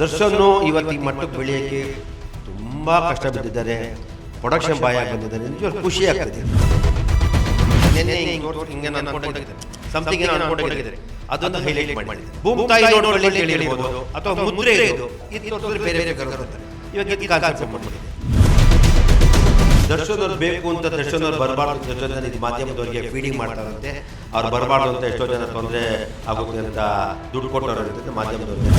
ದರ್ಶನ್ನು ಇವತ್ತು ಈ ಮಟ್ಟಕ್ಕೆ ಬೆಳೆಯೋಕ್ಕೆ ತುಂಬ ಕಷ್ಟ ಬಿದ್ದಿದ್ದಾರೆ. ಪ್ರೊಡಕ್ಷನ್ ಬಾಯ್ ಬಂದಿದ್ದಾರೆ. ನಿಜವಾಗ್ಲೂ ಖುಷಿ ಆಗ್ತದೆ. ಹಿಂಗೆ ಅದೊಂದು ಹೈಲೈಟ್ ಮಾಡಿದೆ ಭೂಮಿ ತಾಯಿ ನೋಡೋಳ್ಳಿ ಅಥವಾ ಮುದ್ರೆ ಬೇರೆ ಬೇರೆ ಇವಾಗ ಇದು ಕಾನ್ಸೆಪ್ಟ್ ಮಾಡ್ಬಿಟ್ಟಿದೆ ದರ್ಶನ್ ಅವ್ರು ಬೇಕು ಅಂತ ದರ್ಶನವ್ರು ಬರಬಾರ್ದು ಎಷ್ಟೋ ಜನ ಇದು ಮಾಧ್ಯಮದವರಿಗೆ ಫೀಡಿಂಗ್ ಮಾಡ್ತಾರಂತೆ. ಅವ್ರು ಬರಬಾರ್ದು ಅಂತ ಎಷ್ಟೋ ಜನ ತೊಂದರೆ ಆಗುತ್ತೆ ಅಂತ ದುಡ್ಡು ಕೊಟ್ಟವ್ರು ಮಾಧ್ಯಮದವ್ರಿಗೆ.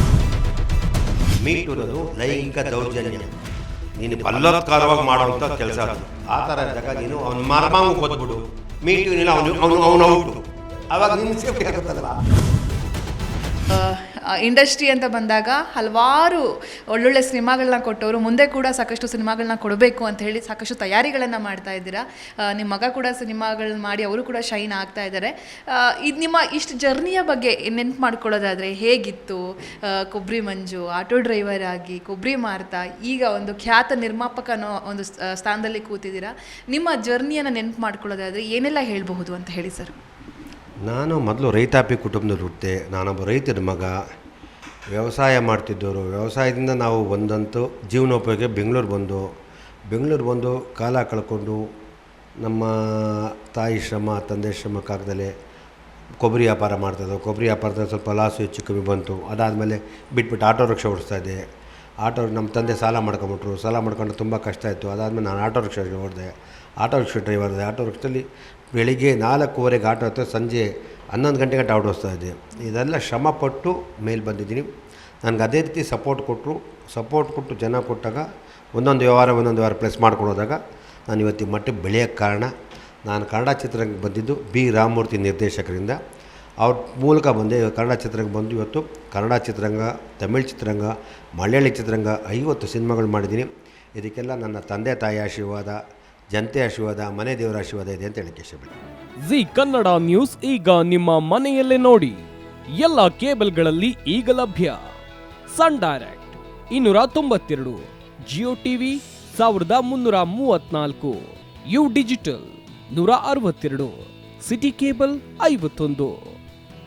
ಮೀಟ್ ಅನ್ನೋದು ಲೈಂಗಿಕ ದೌರ್ಜನ್ಯ. ನೀನು ಬಲತ್ಕಾರವಾಗಿ ಮಾಡುವಂಥ ಕೆಲಸ ಅದು. ಆ ಥರ ಇದ್ದಾಗ ನೀನು ಅವನ ಮರ್ಮಾವು ಓದ್ಬಿಡು ಮೀಟು ಅವನು ಅವನು ಅವನು ಔಟು. ಅವಾಗ ನಿನ್ನ ಸೇಫ್ಟಿ ಆಗುತ್ತಲ್ಲ ಇಂಡಸ್ಟ್ರಿ ಅಂತ ಬಂದಾಗ ಹಲವಾರು ಒಳ್ಳೊಳ್ಳೆ ಸಿನಿಮಾಗಳನ್ನ ಕೊಟ್ಟವರು. ಮುಂದೆ ಕೂಡ ಸಾಕಷ್ಟು ಸಿನಿಮಾಗಳನ್ನ ಕೊಡಬೇಕು ಅಂತ ಹೇಳಿ ಸಾಕಷ್ಟು ತಯಾರಿಗಳನ್ನು ಮಾಡ್ತಾ ಇದ್ದೀರಾ. ನಿಮ್ಮ ಮಗ ಕೂಡ ಸಿನಿಮಾಗಳನ್ನ ಮಾಡಿ ಅವರು ಕೂಡ ಶೈನ್ ಆಗ್ತಾ ಇದ್ದಾರೆ. ಇದು ನಿಮ್ಮ ಇಷ್ಟು ಜರ್ನಿಯ ಬಗ್ಗೆ ನೆನ್ಪು ಮಾಡ್ಕೊಳ್ಳೋದಾದರೆ ಹೇಗಿತ್ತು? ಕೊಬ್ಬರಿ ಮಂಜು, ಆಟೋ ಡ್ರೈವರ್ ಆಗಿ ಕೊಬ್ಬರಿ ಮಾರ್ತಾ, ಈಗ ಒಂದು ಖ್ಯಾತ ನಿರ್ಮಾಪಕ ಅನ್ನೋ ಒಂದು ಸ್ಥಾನದಲ್ಲಿ ಕೂತಿದ್ದೀರಾ. ನಿಮ್ಮ ಜರ್ನಿಯನ್ನು ನೆನ್ಪು ಮಾಡ್ಕೊಳ್ಳೋದಾದರೆ ಏನೆಲ್ಲ ಹೇಳಬಹುದು ಅಂತ ಹೇಳಿ ಸರ್. ನಾನು ಮೊದಲು ರೈತಾಪಿ ಕುಟುಂಬದಲ್ಲಿ ಹುಟ್ಟಿದೆ. ನಾನೊಬ್ಬ ರೈತರ ಮಗ. ವ್ಯವಸಾಯ ಮಾಡ್ತಿದ್ದವರು, ವ್ಯವಸಾಯದಿಂದ ನಾವು ಒಂದಂತೂ ಜೀವನೋಪಯೋಗಕ್ಕೆ ಬೆಂಗಳೂರು ಬಂದು ಬೆಂಗಳೂರು ಬಂದು ಕಾಲ ಕಳ್ಕೊಂಡು ನಮ್ಮ ತಾಯಿ ಶ್ರಮ, ತಂದೆ ಶ್ರಮ ಕಾಗದಲ್ಲಿ ಕೊಬ್ಬರಿ ವ್ಯಾಪಾರ ಮಾಡ್ತಾಯಿದ್ದೆವು ಕೊಬ್ಬರಿ ವ್ಯಾಪಾರದಲ್ಲಿ ಸ್ವಲ್ಪ ಲಾಸು ಹೆಚ್ಚು ಕಮ್ಮಿ ಬಂತು. ಅದಾದಮೇಲೆ ಬಿಟ್ಬಿಟ್ಟು ಆಟೋ ರಿಕ್ಷಾ ಓಡಿಸ್ತಾ ಇದ್ದೆ. ಆಟೋ ನಮ್ಮ ತಂದೆ ಸಾಲ ಮಾಡ್ಕೊಂಬಿಟ್ರು. ಸಾಲ ಮಾಡ್ಕೊಂಡು ತುಂಬ ಕಷ್ಟ ಆಯಿತು. ಅದಾದಮೇಲೆ ನಾನು ಆಟೋ ರಿಕ್ಷಾಗೆ ಓಡಿದೆ ಆಟೋ ರಿಕ್ಷಾ ಡ್ರೈವರ್ ಇದೆ ಆಟೋ ರಿಕ್ಷಾದಲ್ಲಿ ಬೆಳಿಗ್ಗೆ ನಾಲ್ಕೂವರೆಗೆ ಆಟೋ ಹತ್ತಿರ ಸಂಜೆ ಹನ್ನೊಂದು ಗಂಟೆ ಗಂಟೆ ಓಡಿಸ್ತಾ ಇದ್ದೆ. ಇದೆಲ್ಲ ಶ್ರಮಪಟ್ಟು ಮೇಲೆ ಬಂದಿದ್ದೀನಿ. ನನಗೆ ಅದೇ ರೀತಿ ಸಪೋರ್ಟ್ ಕೊಟ್ಟರು. ಸಪೋರ್ಟ್ ಕೊಟ್ಟು ಜನ ಕೊಟ್ಟಾಗ ಒಂದೊಂದು ವ್ಯವಹಾರ ಒಂದೊಂದು ವ್ಯವಹಾರ ಪ್ಲೇಸ್ ಮಾಡ್ಕೊಂಡು ಹೋದಾಗ ನಾನು ಇವತ್ತಿನ ಮಟ್ಟಿಗೆ ಬೆಳೆಯೋಕ್ಕೆ ಕಾರಣ. ನಾನು ಕನ್ನಡ ಚಿತ್ರರಂಗಕ್ಕೆ ಬಂದಿದ್ದು ಬಿ. ರಾಮಮೂರ್ತಿ ನಿರ್ದೇಶಕರಿಂದ. ಅವ್ರ ಮೂಲಕ ಬಂದೆ. ಕನ್ನಡ ಚಿತ್ರರಂಗ ಬಂದು ಇವತ್ತು ಕನ್ನಡ ಚಿತ್ರರಂಗ, ತಮಿಳ್ ಚಿತ್ರರಂಗ, ಮಲಯಾಳಿ ಚಿತ್ರರಂಗ ಐವತ್ತು ಸಿನಿಮಾಗಳು ಮಾಡಿದ್ದೀನಿ. ಇದಕ್ಕೆಲ್ಲ ನನ್ನ ತಂದೆ ತಾಯಿ ಆಶೀರ್ವಾದ, ಜನತೆ ಆಶೀರ್ವಾದ, ಮನೆ ದೇವರ ಆಶೀರ್ವಾದ ಇದೆ ಅಂತ ಹೇಳಕ್ಕೆ ಇಷ್ಟಪಡ್ತೀನಿ. ಜಿ ಕನ್ನಡ ನ್ಯೂಸ್ ಈಗ ನಿಮ್ಮ ಮನೆಯಲ್ಲೇ ನೋಡಿ. ಎಲ್ಲ ಕೇಬಲ್ಗಳಲ್ಲಿ ಈಗ ಲಭ್ಯ. ಸನ್ ಡೈರೆಕ್ಟ್ ಇನ್ನೂರ ತೊಂಬತ್ತೆರಡು, ಜಿಯೋ ಟಿವಿ ಸಾವಿರದ ಮುನ್ನೂರ ಮೂವತ್ನಾಲ್ಕು, ಯು ಡಿಜಿಟಲ್ ನೂರ ಅರವತ್ತೆರಡು, ಸಿಟಿ ಕೇಬಲ್ ಐವತ್ತೊಂದು.